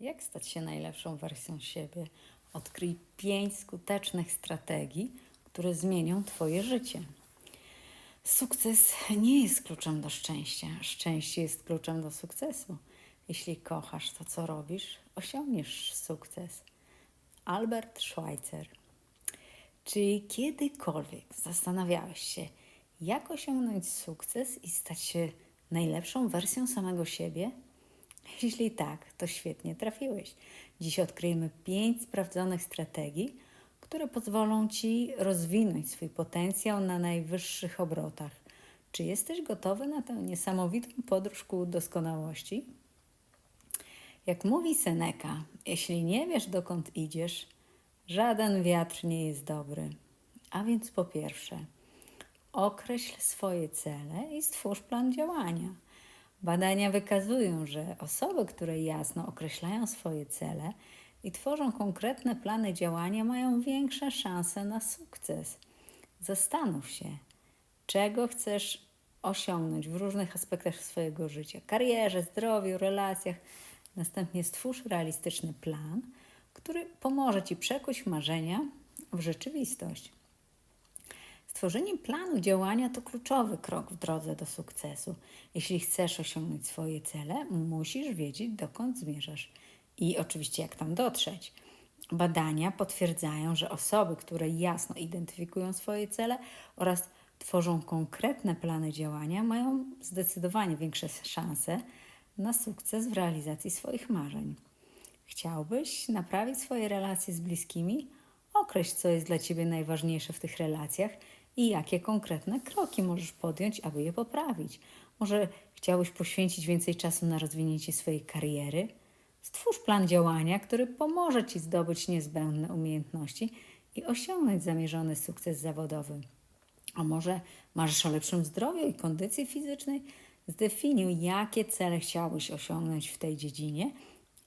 Jak stać się najlepszą wersją siebie? Odkryj pięć skutecznych strategii, które zmienią Twoje życie. Sukces nie jest kluczem do szczęścia. Szczęście jest kluczem do sukcesu. Jeśli kochasz to, co robisz, osiągniesz sukces. Albert Schweitzer. Czy kiedykolwiek zastanawiałeś się, jak osiągnąć sukces i stać się najlepszą wersją samego siebie? Jeśli tak, to świetnie trafiłeś. Dziś odkryjemy pięć sprawdzonych strategii, które pozwolą Ci rozwinąć swój potencjał na najwyższych obrotach. Czy jesteś gotowy na tę niesamowitą podróż ku doskonałości? Jak mówi Seneca, jeśli nie wiesz dokąd idziesz, żaden wiatr nie jest dobry. A więc po pierwsze, określ swoje cele i stwórz plan działania. Badania wykazują, że osoby, które jasno określają swoje cele i tworzą konkretne plany działania, mają większe szanse na sukces. Zastanów się, czego chcesz osiągnąć w różnych aspektach swojego życia karierze, zdrowiu, relacjach. Następnie stwórz realistyczny plan, który pomoże Ci przekuć marzenia w rzeczywistość. Stworzenie planu działania to kluczowy krok w drodze do sukcesu. Jeśli chcesz osiągnąć swoje cele, musisz wiedzieć, dokąd zmierzasz i oczywiście jak tam dotrzeć. Badania potwierdzają, że osoby, które jasno identyfikują swoje cele oraz tworzą konkretne plany działania, mają zdecydowanie większe szanse na sukces w realizacji swoich marzeń. Chciałbyś naprawić swoje relacje z bliskimi? Określ, co jest dla Ciebie najważniejsze w tych relacjach i jakie konkretne kroki możesz podjąć, aby je poprawić. Może chciałbyś poświęcić więcej czasu na rozwinięcie swojej kariery? Stwórz plan działania, który pomoże Ci zdobyć niezbędne umiejętności i osiągnąć zamierzony sukces zawodowy. A może marzysz o lepszym zdrowiu i kondycji fizycznej? Zdefiniuj, jakie cele chciałbyś osiągnąć w tej dziedzinie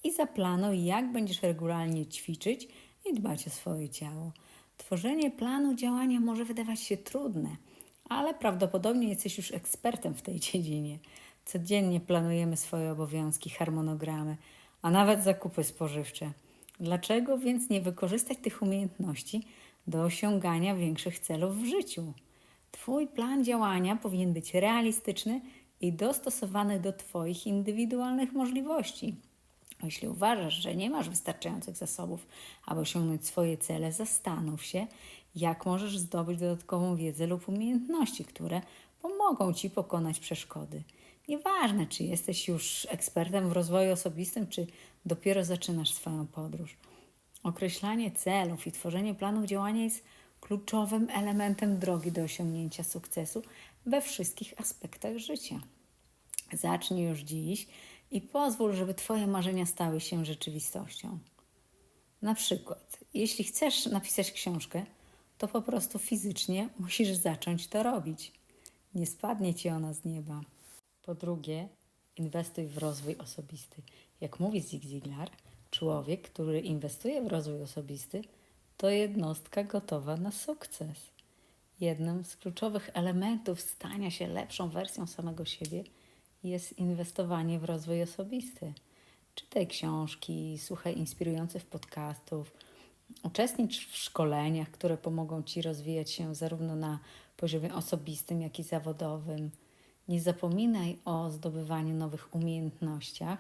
i zaplanuj, jak będziesz regularnie ćwiczyć i dbać o swoje ciało. Tworzenie planu działania może wydawać się trudne, ale prawdopodobnie jesteś już ekspertem w tej dziedzinie. Codziennie planujemy swoje obowiązki, harmonogramy, a nawet zakupy spożywcze. Dlaczego więc nie wykorzystać tych umiejętności do osiągania większych celów w życiu? Twój plan działania powinien być realistyczny i dostosowany do Twoich indywidualnych możliwości. Jeśli uważasz, że nie masz wystarczających zasobów, aby osiągnąć swoje cele, zastanów się, jak możesz zdobyć dodatkową wiedzę lub umiejętności, które pomogą Ci pokonać przeszkody. Nieważne, czy jesteś już ekspertem w rozwoju osobistym, czy dopiero zaczynasz swoją podróż. Określanie celów i tworzenie planów działania jest kluczowym elementem drogi do osiągnięcia sukcesu we wszystkich aspektach życia. Zacznij już dziś i pozwól, żeby Twoje marzenia stały się rzeczywistością. Na przykład, jeśli chcesz napisać książkę, to po prostu fizycznie musisz zacząć to robić. Nie spadnie Ci ona z nieba. Po drugie, inwestuj w rozwój osobisty. Jak mówi Zig Ziglar, człowiek, który inwestuje w rozwój osobisty, to jednostka gotowa na sukces. Jednym z kluczowych elementów stania się lepszą wersją samego siebie jest inwestowanie w rozwój osobisty. Czytaj książki, słuchaj inspirujących podcastów, uczestnicz w szkoleniach, które pomogą Ci rozwijać się zarówno na poziomie osobistym, jak i zawodowym. Nie zapominaj o zdobywaniu nowych umiejętnościach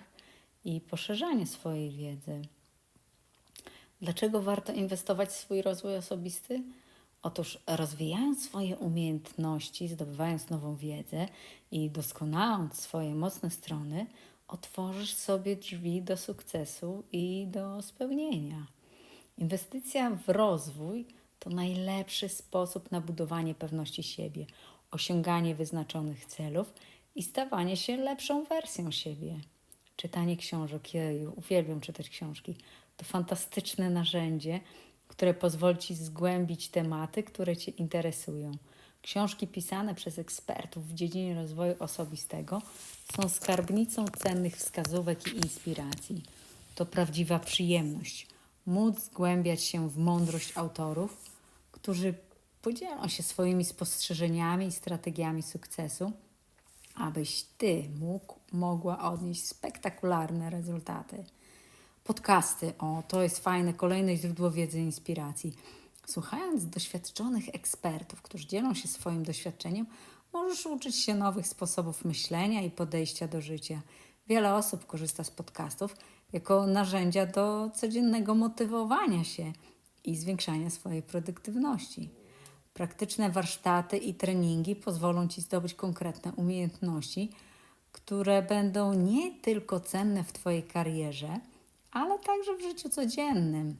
i poszerzaniu swojej wiedzy. Dlaczego warto inwestować w swój rozwój osobisty? Otóż rozwijając swoje umiejętności, zdobywając nową wiedzę i doskonałąc swoje mocne strony, otworzysz sobie drzwi do sukcesu i do spełnienia. Inwestycja w rozwój to najlepszy sposób na budowanie pewności siebie, osiąganie wyznaczonych celów i stawanie się lepszą wersją siebie. Czytanie książek, jeju, uwielbiam czytać książki, to fantastyczne narzędzie, które pozwoli Ci zgłębić tematy, które Cię interesują. Książki pisane przez ekspertów w dziedzinie rozwoju osobistego są skarbnicą cennych wskazówek i inspiracji. To prawdziwa przyjemność móc zgłębiać się w mądrość autorów, którzy podzielą się swoimi spostrzeżeniami i strategiami sukcesu, abyś Ty mógł, mogła odnieść spektakularne rezultaty. Podcasty, o, to jest fajne, kolejne źródło wiedzy i inspiracji. Słuchając doświadczonych ekspertów, którzy dzielą się swoim doświadczeniem, możesz uczyć się nowych sposobów myślenia i podejścia do życia. Wiele osób korzysta z podcastów jako narzędzia do codziennego motywowania się i zwiększania swojej produktywności. Praktyczne warsztaty i treningi pozwolą Ci zdobyć konkretne umiejętności, które będą nie tylko cenne w Twojej karierze, ale także w życiu codziennym.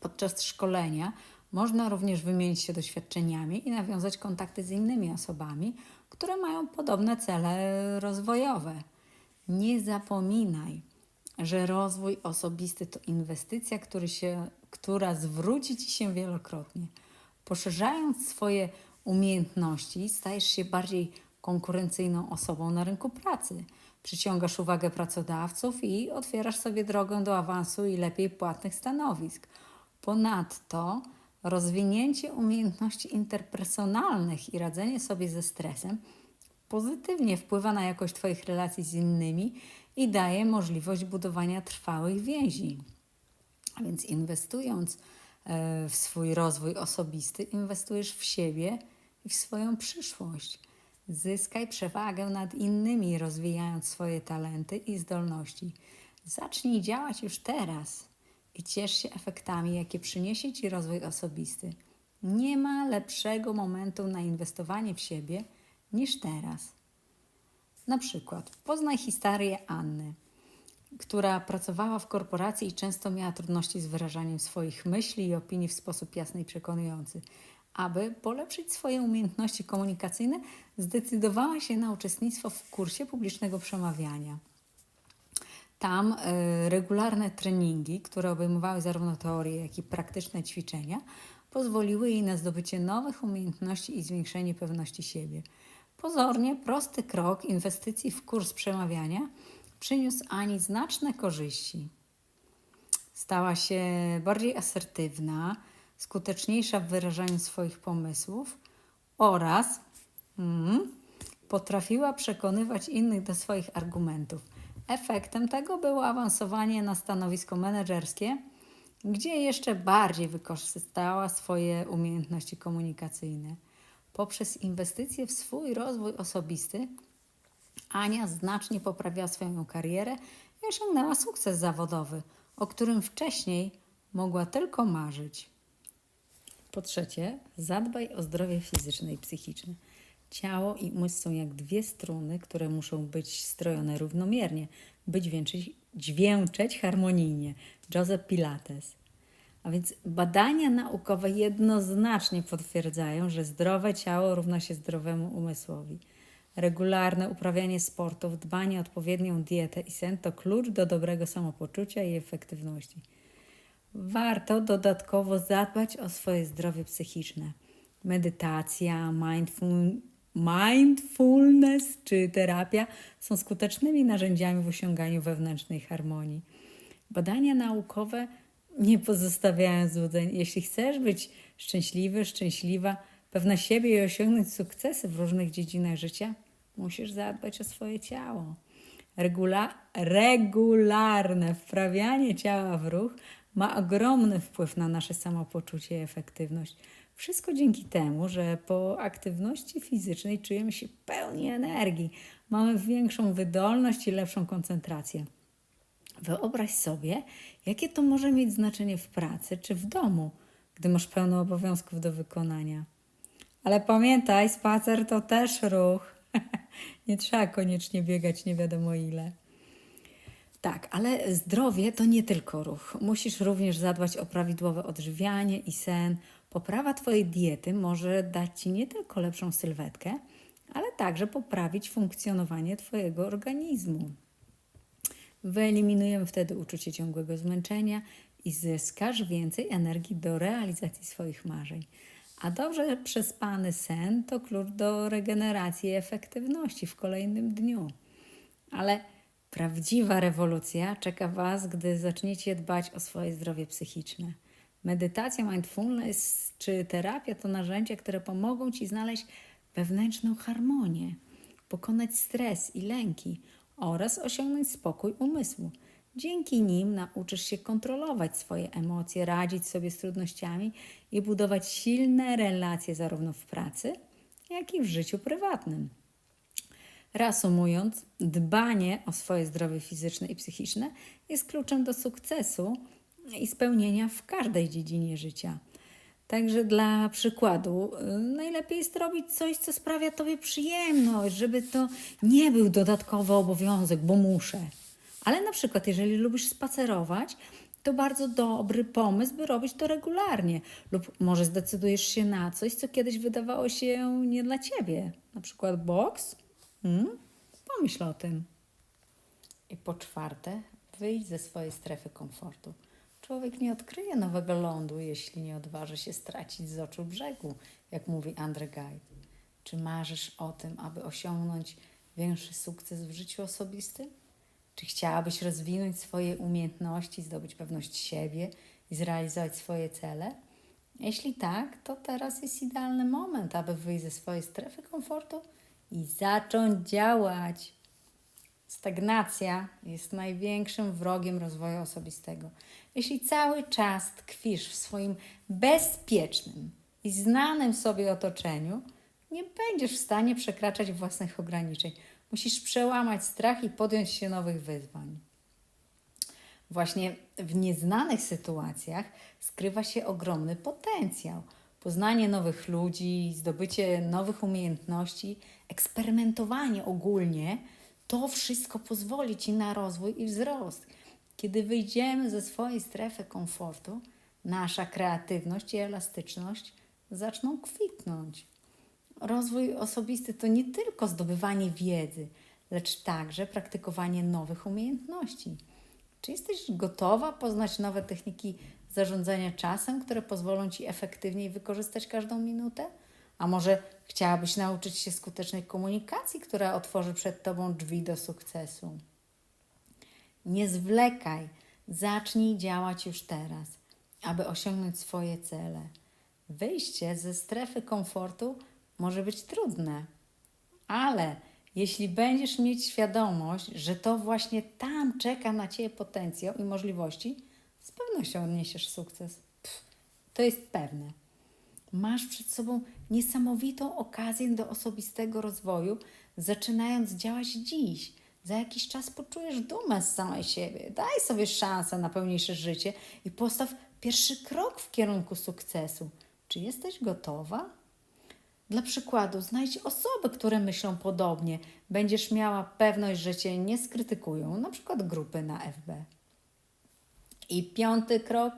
Podczas szkolenia można również wymienić się doświadczeniami i nawiązać kontakty z innymi osobami, które mają podobne cele rozwojowe. Nie zapominaj, że rozwój osobisty to inwestycja, się, która zwróci ci się wielokrotnie. Poszerzając swoje umiejętności, stajesz się bardziej konkurencyjną osobą na rynku pracy. Przyciągasz uwagę pracodawców i otwierasz sobie drogę do awansu i lepiej płatnych stanowisk. Ponadto rozwinięcie umiejętności interpersonalnych i radzenie sobie ze stresem pozytywnie wpływa na jakość Twoich relacji z innymi i daje możliwość budowania trwałych więzi. A więc inwestując e, w swój rozwój osobisty, inwestujesz w siebie i w swoją przyszłość. Zyskaj przewagę nad innymi, rozwijając swoje talenty i zdolności. Zacznij działać już teraz i ciesz się efektami, jakie przyniesie Ci rozwój osobisty. Nie ma lepszego momentu na inwestowanie w siebie niż teraz. Na przykład poznaj historię Anny, która pracowała w korporacji i często miała trudności z wyrażaniem swoich myśli i opinii w sposób jasny i przekonujący. Aby polepszyć swoje umiejętności komunikacyjne, zdecydowała się na uczestnictwo w kursie publicznego przemawiania. Tam y, regularne treningi, które obejmowały zarówno teorie, jak i praktyczne ćwiczenia, pozwoliły jej na zdobycie nowych umiejętności i zwiększenie pewności siebie. Pozornie prosty krok inwestycji w kurs przemawiania przyniósł Ani znaczne korzyści. Stała się bardziej asertywna, skuteczniejsza w wyrażaniu swoich pomysłów oraz mm, potrafiła przekonywać innych do swoich argumentów. Efektem tego było awansowanie na stanowisko menedżerskie, gdzie jeszcze bardziej wykorzystała swoje umiejętności komunikacyjne. Poprzez inwestycje w swój rozwój osobisty, Ania znacznie poprawiła swoją karierę i osiągnęła sukces zawodowy, o którym wcześniej mogła tylko marzyć. Po trzecie, zadbaj o zdrowie fizyczne i psychiczne. Ciało i umysł są jak dwie struny, które muszą być strojone równomiernie, by dźwięczyć, dźwięczeć harmonijnie. Joseph Pilates. A więc badania naukowe jednoznacznie potwierdzają, że zdrowe ciało równa się zdrowemu umysłowi. Regularne uprawianie sportów, dbanie o odpowiednią dietę i sen to klucz do dobrego samopoczucia i efektywności. Warto dodatkowo zadbać o swoje zdrowie psychiczne. Medytacja, mindful, mindfulness czy terapia są skutecznymi narzędziami w osiąganiu wewnętrznej harmonii. Badania naukowe nie pozostawiają złudzeń. Jeśli chcesz być szczęśliwy, szczęśliwa, pewna siebie i osiągnąć sukcesy w różnych dziedzinach życia, musisz zadbać o swoje ciało. Regula regularne wprawianie ciała w ruch ma ogromny wpływ na nasze samopoczucie i efektywność. Wszystko dzięki temu, że po aktywności fizycznej czujemy się pełni energii, mamy większą wydolność i lepszą koncentrację. Wyobraź sobie, jakie to może mieć znaczenie w pracy czy w domu, gdy masz pełno obowiązków do wykonania. Ale pamiętaj, spacer to też ruch. nie trzeba koniecznie biegać nie wiadomo ile. Tak, ale zdrowie to nie tylko ruch. Musisz również zadbać o prawidłowe odżywianie i sen. Poprawa Twojej diety może dać Ci nie tylko lepszą sylwetkę, ale także poprawić funkcjonowanie Twojego organizmu. Wyeliminujemy wtedy uczucie ciągłego zmęczenia i zyskasz więcej energii do realizacji swoich marzeń. A dobrze przespany sen to klucz do regeneracji i efektywności w kolejnym dniu. Ale prawdziwa rewolucja czeka Was, gdy zaczniecie dbać o swoje zdrowie psychiczne. Medytacja, mindfulness czy terapia to narzędzia, które pomogą Ci znaleźć wewnętrzną harmonię, pokonać stres i lęki oraz osiągnąć spokój umysłu. Dzięki nim nauczysz się kontrolować swoje emocje, radzić sobie z trudnościami i budować silne relacje zarówno w pracy, jak i w życiu prywatnym. Reasumując, dbanie o swoje zdrowie fizyczne i psychiczne jest kluczem do sukcesu i spełnienia w każdej dziedzinie życia. Także dla przykładu, y, najlepiej jest robić coś, co sprawia Tobie przyjemność, żeby to nie był dodatkowy obowiązek, bo muszę. Ale na przykład, jeżeli lubisz spacerować, to bardzo dobry pomysł, by robić to regularnie. Lub może zdecydujesz się na coś, co kiedyś wydawało się nie dla Ciebie. Na przykład boks. Hmm? Pomyśl o tym. I po czwarte, wyjdź ze swojej strefy komfortu. Człowiek nie odkryje nowego lądu, jeśli nie odważy się stracić z oczu brzegu, jak mówi Andre Guide. Czy marzysz o tym, aby osiągnąć większy sukces w życiu osobistym? Czy chciałabyś rozwinąć swoje umiejętności, zdobyć pewność siebie i zrealizować swoje cele? Jeśli tak, to teraz jest idealny moment, aby wyjść ze swojej strefy komfortu i zacząć działać. Stagnacja jest największym wrogiem rozwoju osobistego. Jeśli cały czas tkwisz w swoim bezpiecznym i znanym sobie otoczeniu, nie będziesz w stanie przekraczać własnych ograniczeń. Musisz przełamać strach i podjąć się nowych wyzwań. Właśnie w nieznanych sytuacjach skrywa się ogromny potencjał. Poznanie nowych ludzi, zdobycie nowych umiejętności, eksperymentowanie ogólnie to wszystko pozwoli ci na rozwój i wzrost. Kiedy wyjdziemy ze swojej strefy komfortu, nasza kreatywność i elastyczność zaczną kwitnąć. Rozwój osobisty to nie tylko zdobywanie wiedzy, lecz także praktykowanie nowych umiejętności. Czy jesteś gotowa poznać nowe techniki zarządzania czasem, które pozwolą ci efektywniej wykorzystać każdą minutę? A może chciałabyś nauczyć się skutecznej komunikacji, która otworzy przed tobą drzwi do sukcesu? Nie zwlekaj, zacznij działać już teraz, aby osiągnąć swoje cele. Wyjście ze strefy komfortu może być trudne, ale jeśli będziesz mieć świadomość, że to właśnie tam czeka na Ciebie potencjał i możliwości, pewnością odniesiesz sukces. Pff, to jest pewne. Masz przed sobą niesamowitą okazję do osobistego rozwoju, zaczynając działać dziś. Za jakiś czas poczujesz dumę z samej siebie. Daj sobie szansę na pełniejsze życie i postaw pierwszy krok w kierunku sukcesu. Czy jesteś gotowa? Dla przykładu, znajdź osoby, które myślą podobnie. Będziesz miała pewność, że cię nie skrytykują, na przykład grupy na FB. I piąty krok,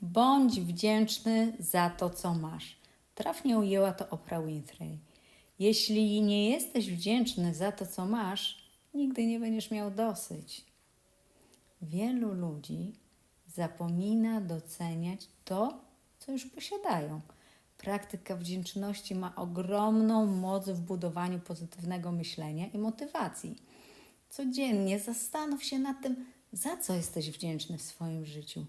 bądź wdzięczny za to, co masz. Trafnie ujęła to Oprah Winfrey. Jeśli nie jesteś wdzięczny za to, co masz, nigdy nie będziesz miał dosyć. Wielu ludzi zapomina doceniać to, co już posiadają. Praktyka wdzięczności ma ogromną moc w budowaniu pozytywnego myślenia i motywacji. Codziennie zastanów się nad tym, za co jesteś wdzięczny w swoim życiu.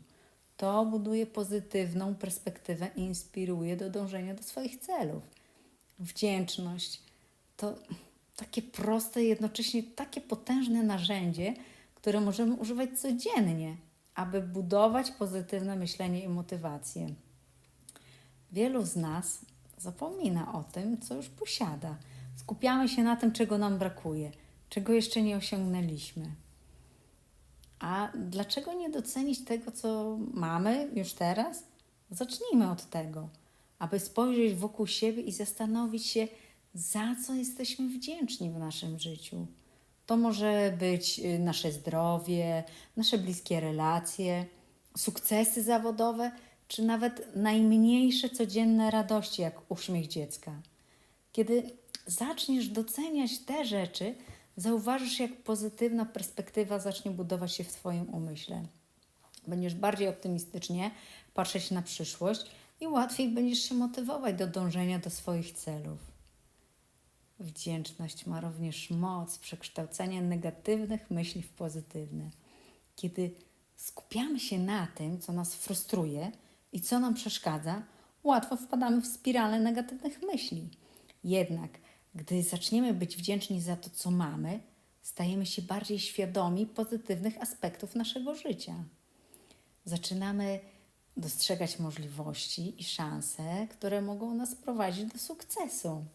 To buduje pozytywną perspektywę i inspiruje do dążenia do swoich celów. Wdzięczność to takie proste jednocześnie takie potężne narzędzie, które możemy używać codziennie, aby budować pozytywne myślenie i motywację. Wielu z nas zapomina o tym, co już posiada. Skupiamy się na tym, czego nam brakuje, czego jeszcze nie osiągnęliśmy. A dlaczego nie docenić tego, co mamy już teraz? Zacznijmy od tego, aby spojrzeć wokół siebie i zastanowić się, za co jesteśmy wdzięczni w naszym życiu. To może być y, nasze zdrowie, nasze bliskie relacje, sukcesy zawodowe, czy nawet najmniejsze codzienne radości, jak uśmiech dziecka. Kiedy zaczniesz doceniać te rzeczy, zauważysz, jak pozytywna perspektywa zacznie budować się w Twoim umyśle. Będziesz bardziej optymistycznie patrzeć na przyszłość i łatwiej będziesz się motywować do dążenia do swoich celów. Wdzięczność ma również moc przekształcania negatywnych myśli w pozytywne. Kiedy skupiamy się na tym, co nas frustruje i co nam przeszkadza, łatwo wpadamy w spiralę negatywnych myśli. Jednak, gdy zaczniemy być wdzięczni za to, co mamy, stajemy się bardziej świadomi pozytywnych aspektów naszego życia. Zaczynamy dostrzegać możliwości i szanse, które mogą nas prowadzić do sukcesu.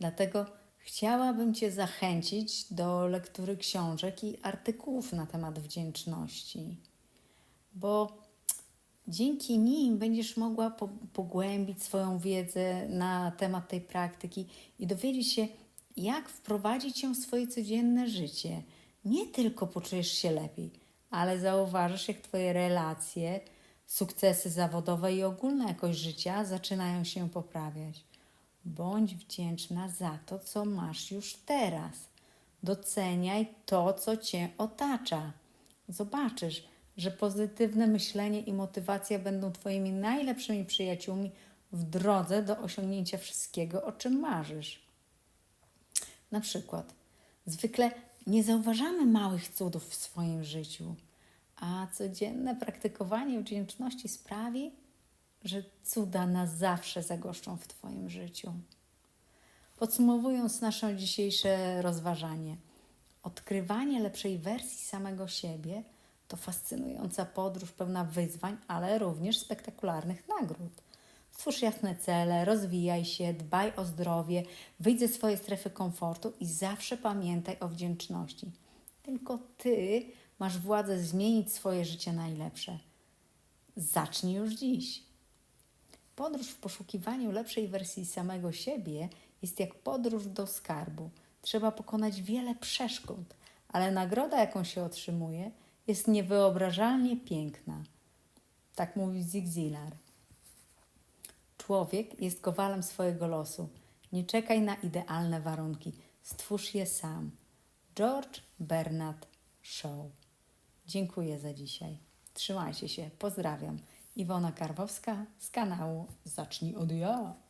Dlatego chciałabym Cię zachęcić do lektury książek i artykułów na temat wdzięczności, bo dzięki nim będziesz mogła po- pogłębić swoją wiedzę na temat tej praktyki i dowiedzieć się, jak wprowadzić ją w swoje codzienne życie. Nie tylko poczujesz się lepiej, ale zauważysz, jak Twoje relacje, sukcesy zawodowe i ogólna jakość życia zaczynają się poprawiać. Bądź wdzięczna za to, co masz już teraz. Doceniaj to, co Cię otacza. Zobaczysz, że pozytywne myślenie i motywacja będą Twoimi najlepszymi przyjaciółmi w drodze do osiągnięcia wszystkiego, o czym marzysz. Na przykład, zwykle nie zauważamy małych cudów w swoim życiu, a codzienne praktykowanie wdzięczności sprawi, że cuda na zawsze zagoszczą w Twoim życiu. Podsumowując nasze dzisiejsze rozważanie, odkrywanie lepszej wersji samego siebie to fascynująca podróż pełna wyzwań, ale również spektakularnych nagród. Stwórz jasne cele, rozwijaj się, dbaj o zdrowie, wyjdź ze swojej strefy komfortu i zawsze pamiętaj o wdzięczności. Tylko Ty masz władzę zmienić swoje życie na najlepsze. Zacznij już dziś. Podróż w poszukiwaniu lepszej wersji samego siebie jest jak podróż do skarbu. Trzeba pokonać wiele przeszkód, ale nagroda, jaką się otrzymuje, jest niewyobrażalnie piękna. Tak mówi Zig. Człowiek jest kowalem swojego losu. Nie czekaj na idealne warunki. Stwórz je sam. George Bernard Shaw. Dziękuję za dzisiaj. Trzymajcie się. Pozdrawiam. Iwona Karwowska z kanału Zacznij od ja.